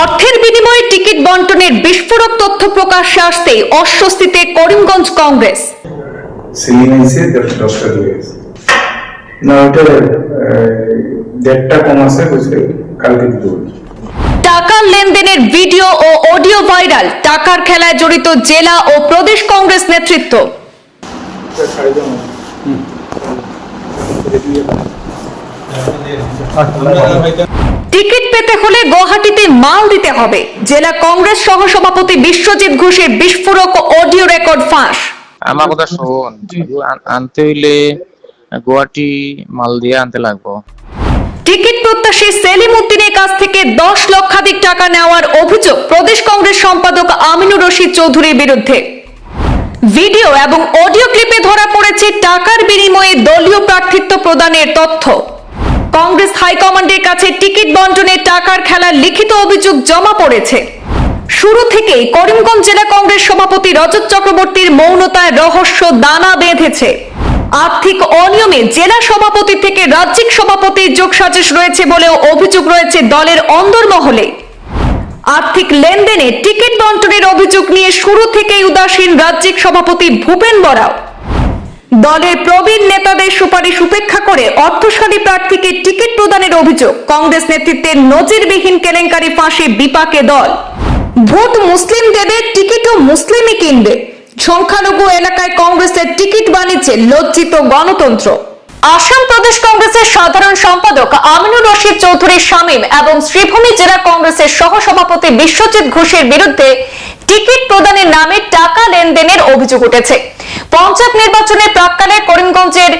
অর্থের বিনিময়ে টিকিট বন্টনের বিস্ফোরক তথ্য প্রকাশ্যে আসতেই অস্বস্তিতে করিমগঞ্জ কংগ্রেস। না কম আছে কালকে টাকার লেনদেনের ভিডিও ও অডিও ভাইরাল টাকার খেলায় জড়িত জেলা ও প্রদেশ কংগ্রেস নেতৃত্ব। টিকিট পেতে হলে গুয়াহাটিতে মাল দিতে হবে। জেলা কংগ্রেস সহসভাপতি বিশ্বজিৎ ঘোষের বিস্ফোরক অডিও রেকর্ড ফাঁস। আমার কথা শোন আনতে হইলে গুয়াহাটি মাল দিয়ে আনতে লাগবো। টিকিট প্রত্যাশী সেলিম উদ্দিনের কাছ থেকে দশ লক্ষাধিক টাকা নেওয়ার অভিযোগ প্রদেশ কংগ্রেস সম্পাদক আমিনুর রশিদ চৌধুরীর বিরুদ্ধে। ভিডিও এবং অডিও ক্লিপে ধরা পড়েছে টাকার বিনিময়ে দলীয় প্রার্থিত্ব প্রদানের তথ্য। কংগ্রেস হাইকমান্ডের কাছে টিকিট বন্টনের টাকার খেলার লিখিত অভিযোগ জমা পড়েছে। শুরু থেকেই করিমগঞ্জ জেলা কংগ্রেস সভাপতি রজত চক্রবর্তীর মৌনতায় রহস্য দানা বেঁধেছে। আর্থিক অনিয়মে জেলা সভাপতি থেকে রাজ্যিক সভাপতির যোগসাজশ রয়েছে বলেও অভিযোগ রয়েছে দলের অন্দরমহলে আর্থিক লেনদেনে টিকিট বন্টনের অভিযোগ নিয়ে শুরু থেকেই উদাসীন রাজ্যিক সভাপতি ভূপেন বরাও। দলের প্রবীণ নেতাদের সুপারিশ উপেক্ষা করে অর্থশালী প্রার্থীকে টিকিট প্রদানের অভিযোগ। কংগ্রেস নেতৃত্বের নজিরবিহীন কেলেঙ্কারি ফাঁসে বিপাকে দল। ভোট মুসলিম দেবে, টিকিটও মুসলিমই কিনবে। সংখ্যালঘু এলাকায় কংগ্রেসের টিকিট বাণিজ্যে লজ্জিত গণতন্ত্র। আসাম প্রদেশ কংগ্রেসের সাধারণ সম্পাদক আমিনুর রশিদ চৌধুরী শামীম এবং শ্রীভূমি জেলা কংগ্রেসের সহসভাপতি বিশ্বজিৎ ঘোষের বিরুদ্ধে টিকিট প্রদানের নামে টাকা লেনদেনের অভিযোগ উঠেছে। পঞ্চায়েত নির্বাচনের প্রাককালে করিমগঞ্জের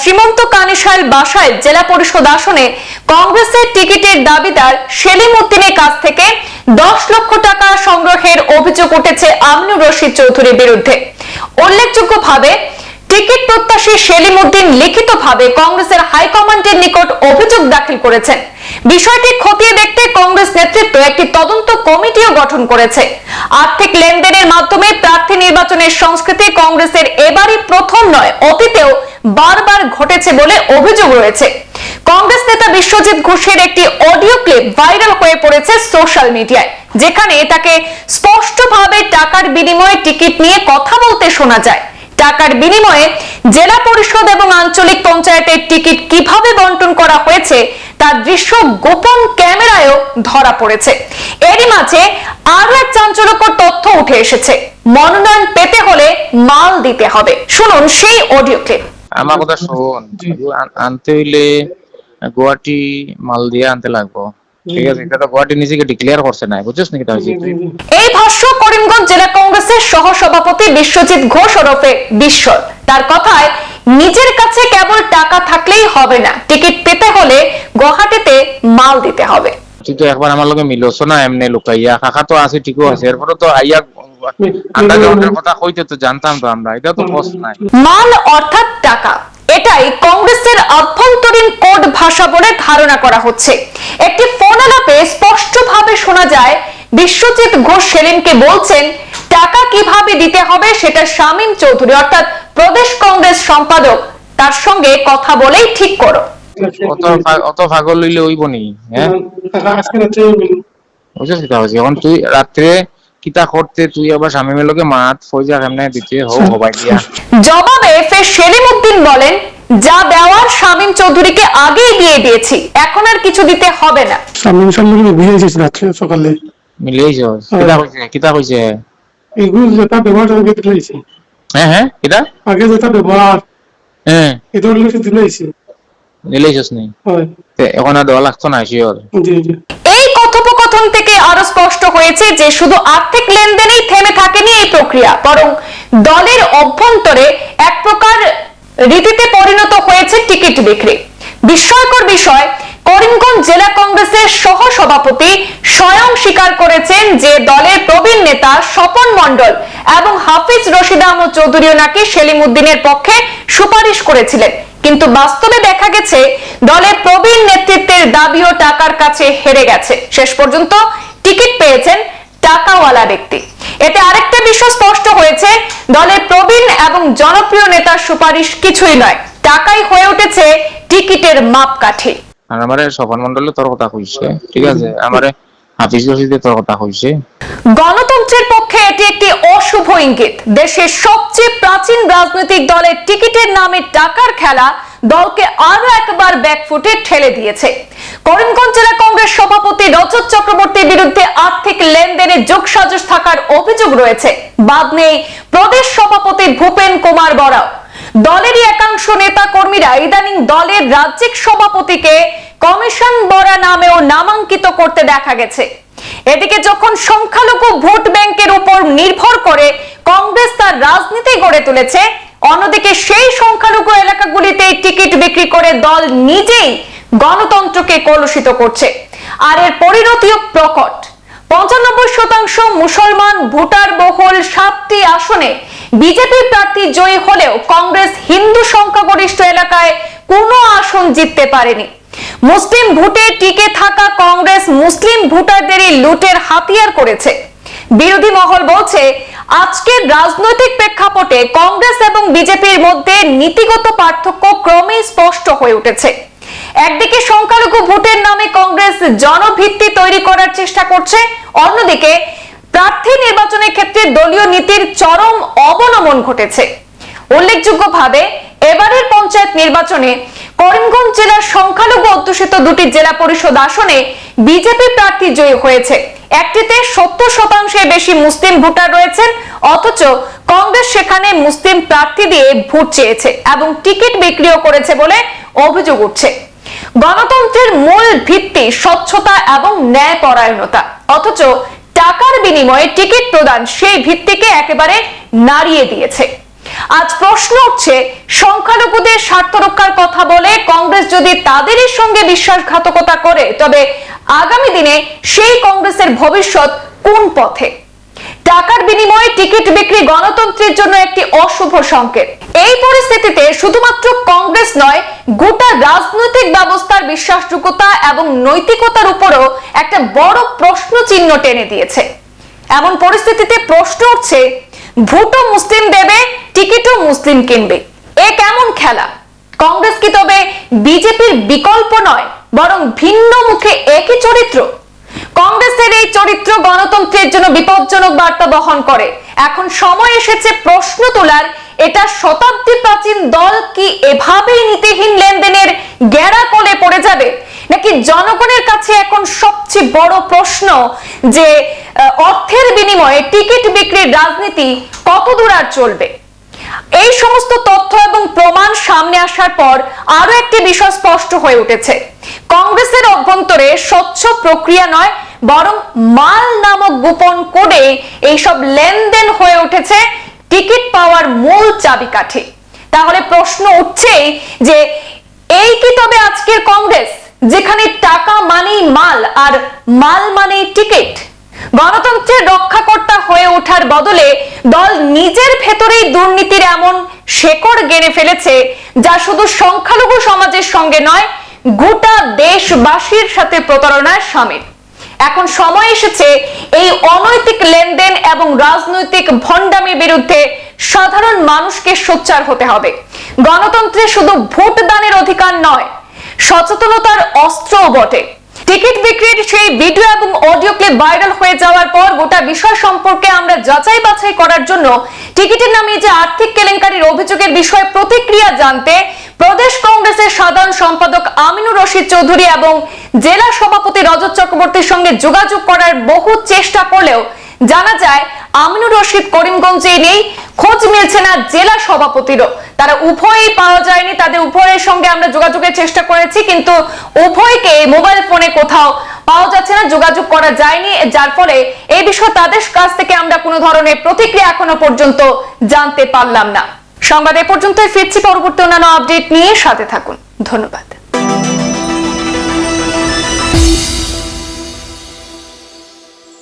শ্রীমন্ত কানিশাইল বাসায় জেলা পরিষদ আসনে কংগ্রেসের টিকিটের দাবিদার সেলিম উদ্দিনের কাছ থেকে দশ লক্ষ টাকা সংগ্রহের অভিযোগ উঠেছে আমিনুর রশিদ চৌধুরীর বিরুদ্ধে। উল্লেখযোগ্যভাবে, টিকিট প্রত্যাশী সেলিম উদ্দিন লিখিতভাবে কংগ্রেসের হাইকমান্ডের নিকট অভিযোগ দাখিল করেছেন। বিষয়টি খতিয়ে দেখতে কংগ্রেস নেতৃত্ব একটি তদন্ত কমিটিও গঠন করেছে। আর্থিক লেনদেনের মাধ্যমে প্রার্থী নির্বাচনের সংস্কৃতি কংগ্রেসের এবারই প্রথম নয়, অতীতেও বারবার ঘটেছে বলে অভিযোগ রয়েছে। কংগ্রেস নেতা বিশ্বজিৎ ঘোষের একটি অডিও ক্লিপ ভাইরাল হয়ে পড়েছে সোশ্যাল মিডিয়ায়, যেখানে তাকে স্পষ্টভাবে টাকার বিনিময়ে টিকিট নিয়ে কথা বলতে শোনা যায়। টাকার বিনিময়ে জেলা পরিষদ এবং আঞ্চলিক পঞ্চায়েতের টিকিট কীভাবে বন্টন করা হয়েছে তার দৃশ্য গোপন ক্যামেরায়ও ধরা পড়েছে। এরই মাঝে আরও এক চাঞ্চল্যকর তথ্য উঠে এসেছে। মনোনয়ন পেতে হলে মাল দিতে হবে। শুনুন সেই অডিও ক্লিপ। আমার কথা শোন আনতে হইলে গুয়াহাটি মাল দিয়ে আনতে লাগবো। ঠিক আছে? এটা তো গুয়াহাটি নিজেকে ডিক্লেয়ার করছে না বুঝছিস নাকি এই ভাষ্য করিমগঞ্জ জেলা কংগ্রেসের সহসভাপতি বিশ্বজিৎ ঘোষ ওরফে বিশ্বর। তার কথায় নিজের কাছে কেবল টাকা থাকলেই হবে না। টিকিট পেতে হলে গুয়াহাটিতে মাল দিতে হবে। তুই তো একবার আমার লগে মিলছ না এমনি লুকাইয়া কাকা তো আছে ঠিকও আছে। এরপরে তো আইয়া আন্ডারগ্রাউন্ডের কথা কইতে তো জানতাম তো আমরা। এটা তো নাই। মাল অর্থাৎ টাকা এটাই কংগ্রেসের আভ্যন্তরীণ কোড ভাষা বলে ধারণা করা হচ্ছে। একটি ফোন আলাপে স্পষ্টভাবে শোনা যায় বিশ্বজিৎ ঘোষ সেলিমকে বলছেন টাকা কীভাবে দিতে হবে সেটা শামীম চৌধুরী। অর্থাৎ প্রদেশ কংগ্রেস সম্পাদক তার সঙ্গে কথা বলেই ঠিক করো। অত পাগল লইলে হইব নি হ্যাঁ? বুঝছিস এখন তুই রাত্রে কিতা করতে তুই আবার লগে মাত ফৌজা কেমনে দিতে হো হবাই দিয়া। জবাবে ফের সেলিম উদ্দিন বলেন যা দেওয়ার শামীম চৌধুরীকে আগেই দিয়ে দিয়েছি এখন আর কিছু দিতে হবে না। সামনে বিয়ে এসেছে রাত্রে সকালে? মিলিয়েছ কিতা কইছে কিতা কইছে? এগুলো যেটা ব্যবহার দিলাইছে হ্যাঁ হ্যাঁ কিতা আগে যেটা ব্যবহার হ্যাঁ। এটা হলে সে দিলাইছে মিলিয়েছস নি এখন আর দেওয়া লাগতো না শিওর জি জি। এই কথোপকথন থেকে আরও স্পষ্ট হয়েছে যে শুধু আর্থিক লেনদেনেই থেমে থাকেনি এই প্রক্রিয়া বরং দলের অভ্যন্তরে এক প্রকার রীতিতে পরিণত হয়েছে টিকিট বিক্রি। বিস্ময়কর বিষয় করিমগঞ্জ জেলা কংগ্রেসের সহ সভাপতি স্বয়ং স্বীকার করেছেন যে দলের প্রবীণ নেতা স্বপন মণ্ডল এবং হাফিজ রশিদ আহমদ চৌধুরীও নাকি সেলিম উদ্দিনের পক্ষে সুপারিশ করেছিলেন। কিন্তু বাস্তবে দেখা গেছে, দলের প্রবীণ নেতৃত্বের দাবি ও টাকার কাছে হেরে গেছে। শেষ পর্যন্ত টিকিট পেয়েছেন টাকাওয়ালা ব্যক্তি। এতে আরেকটা বিষয় স্পষ্ট হয়েছে, দলের প্রবীণ এবং জনপ্রিয় নেতার সুপারিশ কিছুই নয়। টাকাই হয়ে উঠেছে টিকিটের মাপকাঠি। আর আমারে সফল মন্ডলে তোর কথা কইছে ঠিক আছে? আমারে হয়েছে গণতন্ত্রের পক্ষে এটি একটি অশুভ ইঙ্গিত। দেশের সবচেয়ে প্রাচীন রাজনৈতিক দলের টিকিটের নামে টাকার খেলা দলকে আরও একবার ব্যাকফুটে ঠেলে দিয়েছে। করিমগঞ্জ জেলা কংগ্রেস সভাপতি রজত চক্রবর্তীর বিরুদ্ধে আর্থিক লেনদেনে যোগসাজশ থাকার অভিযোগ রয়েছে। বাদ নেই প্রদেশ সভাপতি ভূপেন কুমার বরাও। দলেরই একাংশ নেতা কর্মীরা ইদানিং দলের রাজ্যিক সভাপতিকে কমিশন বরা নামেও নামাঙ্কিত করতে দেখা গেছে। এদিকে যখন সংখ্যালঘু ভোট ব্যাংকের উপর নির্ভর করে কংগ্রেস তার রাজনীতি গড়ে তুলেছে, অন্যদিকে সেই সংখ্যালঘু এলাকাগুলিতে টিকিট বিক্রি করে দল নিজেই গণতন্ত্রকে কলুষিত করছে। আর এর পরিণতিও প্রকট। পঞ্চানব্বই শতাংশ মুসলমান ভোটার বহুল সাতটি আসনে বিজেপি প্রার্থী জয়ী হলেও কংগ্রেস হিন্দু সংখ্যাগরিষ্ঠ এলাকায় কোনো আসন জিততে পারেনি। মুসলিম ভোটে টিকে থাকা কংগ্রেস মুসলিম ভোটারদেরই লুটের হাতিয়ার করেছে। বিরোধী মহল বলছে, আজকের রাজনৈতিক প্রেক্ষাপটে কংগ্রেস এবং বিজেপির মধ্যে নীতিগত পার্থক্য ক্রমেই স্পষ্ট হয়ে উঠেছে। একদিকে সংখ্যালঘু ভোটের নামে কংগ্রেস জনভিত্তি তৈরি করার চেষ্টা করছে, অন্যদিকে প্রার্থী নির্বাচনের ক্ষেত্রে দলীয় নীতির চরম অবনমন ঘটেছে। উল্লেখযোগ্যভাবে, এবারের পঞ্চায়েত নির্বাচনে করিমগঞ্জ জেলার সংখ্যালঘু অধ্যুষিত দুটি জেলা পরিষদ আসনে বিজেপি প্রার্থী জয়ী হয়েছে। একটিতে সত্তর শতাংশের বেশি মুসলিম ভোটার রয়েছেন, অথচ কংগ্রেস সেখানে মুসলিম প্রার্থী দিয়ে ভোট চেয়েছে এবং টিকিট বিক্রিও করেছে বলে অভিযোগ উঠছে। গণতন্ত্রের মূল ভিত্তি স্বচ্ছতা এবং ন্যায়পরায়ণতা, অথচ টাকার বিনিময়ে টিকিট প্রদান সেই ভিত্তিকে একেবারে নাড়িয়ে দিয়েছে। আজ প্রশ্ন উঠছে, সংখ্যালঘুদের স্বার্থ রক্ষার কথা বলে কংগ্রেস যদি তাদেরই সঙ্গে বিশ্বাসঘাতকতা করে, তবে আগামী দিনে সেই কংগ্রেসের ভবিষ্যৎ কোন পথে? টাকার বিনিময়ে টিকিট বিক্রি গণতন্ত্রের জন্য একটি অশুভ সংকেত। এই পরিস্থিতিতে শুধুমাত্র কংগ্রেস নয়, গোটা রাজনৈতিক ব্যবস্থার বিশ্বাসযোগ্যতা এবং নৈতিকতার উপরও একটা বড় প্রশ্ন চিহ্ন টেনে দিয়েছে। এমন পরিস্থিতিতে প্রশ্ন উঠছে ভোটও মুসলিম দেবে, টিকিটও মুসলিম কিনবে। এ কেমন খেলা? কংগ্রেস কি তবে বিজেপির বিকল্প নয়, বরং ভিন্ন মুখে একই চরিত্র? কংগ্রেসের এই চরিত্র গণতন্ত্রের জন্য বিপজ্জনক বার্তা বহন করে। এখন সময় এসেছে প্রশ্ন তোলার, এটা শতাব্দী প্রাচীন দল কি এভাবেই নীতিহীন লেনদেনের গেরা কলে পড়ে যাবে? নাকি জনগণের কাছে এখন সবচেয়ে বড় প্রশ্ন যে অর্থের বিনিময়ে টিকিট বিক্রির রাজনীতি কত দূর আর চলবে? এই সমস্ত তথ্য এবং প্রমাণ সামনে আসার পর আরও একটি বিষয় স্পষ্ট হয়ে উঠেছে। কংগ্রেসের অভ্যন্তরে স্বচ্ছ প্রক্রিয়া নয়, বরং মাল নামক গোপন কোডে এইসব লেনদেন হয়ে উঠেছে, টিকিট পাওয়ার মূল চাবিকাঠি। তাহলে প্রশ্ন উঠছেই যে এই কি তবে আজকের কংগ্রেস, যেখানে টাকা মানেই মাল আর মাল মানেই টিকিট? গণতন্ত্রের রক্ষাকর্তা হয়ে ওঠার বদলে দল নিজের ভেতরেই দুর্নীতির এমন শেকড় গেড়ে ফেলেছে যা শুধু সংখ্যালঘু সমাজের সঙ্গে নয়, গোটা দেশবাসীর সাথে প্রতারণার সামিল। এখন সময় এসেছে এই অনৈতিক লেনদেন এবং রাজনৈতিক ভণ্ডামির বিরুদ্ধে সাধারণ মানুষকে সোচ্চার হতে হবে। গণতন্ত্রে শুধু ভোট দানের অধিকার নয়, সচেতনতার অস্ত্রও বটে। টিকিট বিক্রির সেই ভিডিও এবং অডিও ক্লিপ ভাইরাল হয়ে যাওয়ার পর গোটা বিষয় সম্পর্কে আমরা যাচাই বাছাই করার জন্য টিকিটের নামে যে আর্থিক কেলেঙ্কারির অভিযোগের বিষয়ে প্রতিক্রিয়া জানতে প্রদেশ কংগ্রেসের সাধারণ সম্পাদক আমিনুর রশিদ চৌধুরী এবং জেলা সভাপতি রজত চক্রবর্তীর সঙ্গে যোগাযোগ করার বহু চেষ্টা করলেও জানা যায়, আমিনুর রশিদ করিমগঞ্জে নেই। খোঁজ মিলছে না জেলা সভাপতিরও। তারা উভয়ই পাওয়া যায়নি, তাদের উভয়ের সঙ্গে আমরা যোগাযোগের চেষ্টা করেছি, কিন্তু উভয়কে মোবাইল ফোনে কোথাও পাওয়া যাচ্ছে না, যোগাযোগ করা যায়নি, যার ফলে এই বিষয়ে তাদের কাছ থেকে আমরা কোনো ধরনের প্রতিক্রিয়া এখনও পর্যন্ত জানতে পারলাম না। সংবাদ এ পর্যন্তই, ফিরছি পরবর্তী অন্যান্য আপডেট নিয়ে, সাথে থাকুন, ধন্যবাদ।